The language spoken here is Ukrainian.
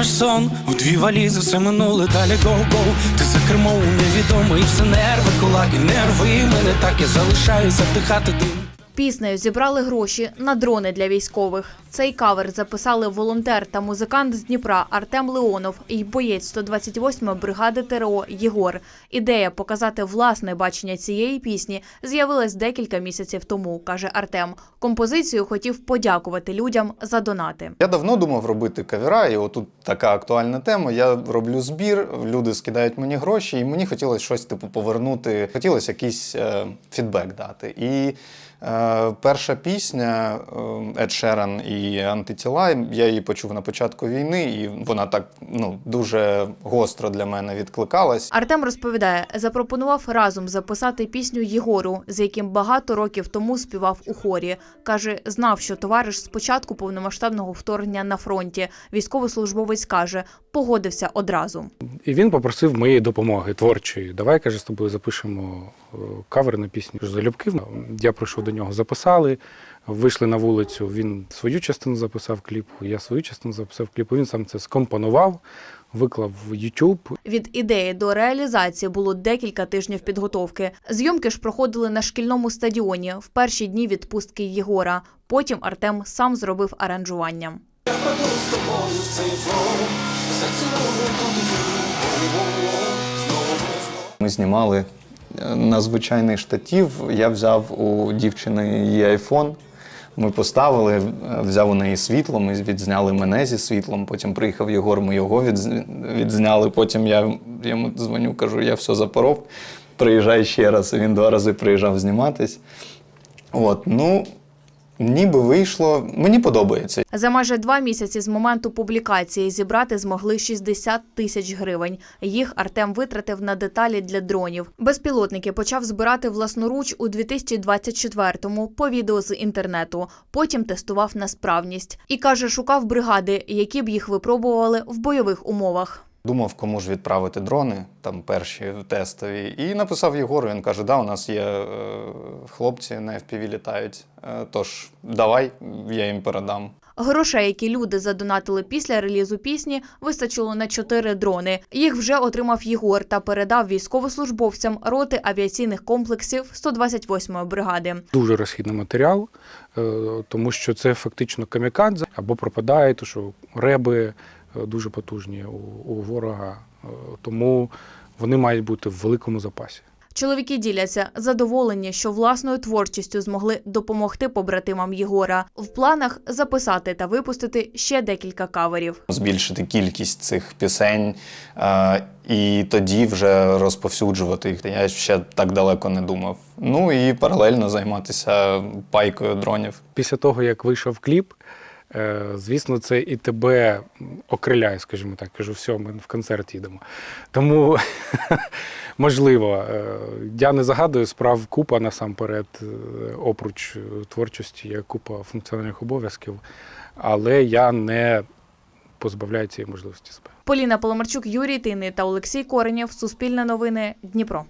наш сон. У дві валізи все минуле, далі гоу-гоу Ти за кермо у невідомий, все нерви, кулаки, нерви мене так я залишаюся вдихати дим. Піснею зібрали гроші на дрони для військових. Цей кавер записали волонтер та музикант з Дніпра Артем Леонов і боєць 128-ї бригади ТРО Єгор. Ідея показати власне бачення цієї пісні з'явилась декілька місяців тому, каже Артем. Композицію хотів подякувати людям за донати. Я давно думав робити кавера, і отут така актуальна тема. Я роблю збір, люди скидають мені гроші, і мені хотілося щось типу повернути. Хотілося якийсь е, фідбек дати. І е, перша пісня е, Ед Шеран і антитіла. Я її почув на початку війни, і вона так ну дуже гостро для мене відкликалась. Артем розповідає, запропонував разом записати пісню Єгору, з яким багато років тому співав у хорі. Каже, знав, що товариш з початку повномасштабного вторгнення на фронті. Військовослужбовець каже, погодився одразу. І він попросив моєї допомоги творчої. Давай, каже, з тобою запишемо е, кавер на пісню залюбки. Я прийшов до нього, записали, вийшли на вулицю. Він свою частину записав кліпу, я свою частину записав кліпу. Він сам це скомпонував, виклав в YouTube. Від ідеї до реалізації було декілька тижнів підготовки. Зйомки ж проходили на шкільному стадіоні в перші дні відпустки Єгора. Потім Артем сам зробив аранжування. Ми знімали е, на звичайний штатів. Я взяв у дівчини її айфон. Ми поставили, е, взяв у неї світло, ми відзняли мене зі світлом. Потім приїхав Єгор, ми його відзняли. Потім я йому дзвоню, кажу, я все запоров, приїжджай ще раз. Він два рази приїжджав зніматись. От, ну, ніби вийшло. Мені подобається. За майже два місяці з моменту публікації зібрати змогли 60 тисяч гривень. Їх Артем витратив на деталі для дронів. Безпілотники почав збирати власноруч у 2024-му по відео з інтернету. Потім тестував на справність і каже, шукав бригади, які б їх випробували в бойових умовах. Думав, кому ж відправити дрони, там перші тестові. І написав Єгору. Він каже: да, у нас є е, хлопці на FPV літають. Е, тож давай, я їм передам. Грошей, які люди задонатили після релізу пісні, вистачило на чотири дрони. Їх вже отримав Єгор та передав військовослужбовцям роти авіаційних комплексів 128-ї бригади. Дуже розхідний матеріал, е, тому що це фактично камікадзе або пропадає, то що реби дуже потужні у, у ворога, е, тому вони мають бути в великому запасі. Чоловіки діляться задоволені, що власною творчістю змогли допомогти побратимам Єгора. В планах записати та випустити ще декілька каверів. Збільшити кількість цих пісень е, і тоді вже розповсюджувати їх. Я ще так далеко не думав. Ну і паралельно займатися пайкою дронів. Після того, як вийшов кліп, звісно, це і тебе окриляє, скажімо так. Кажу, все, ми в концерт їдемо. Тому, можливо, е, я не загадую справ купа насамперед, е, опруч е, творчості, є купа функціональних обов'язків, але я не позбавляю цієї можливості себе. Поліна Поломарчук, Юрій Тини та Олексій Коренєв. Суспільне новини. Дніпро.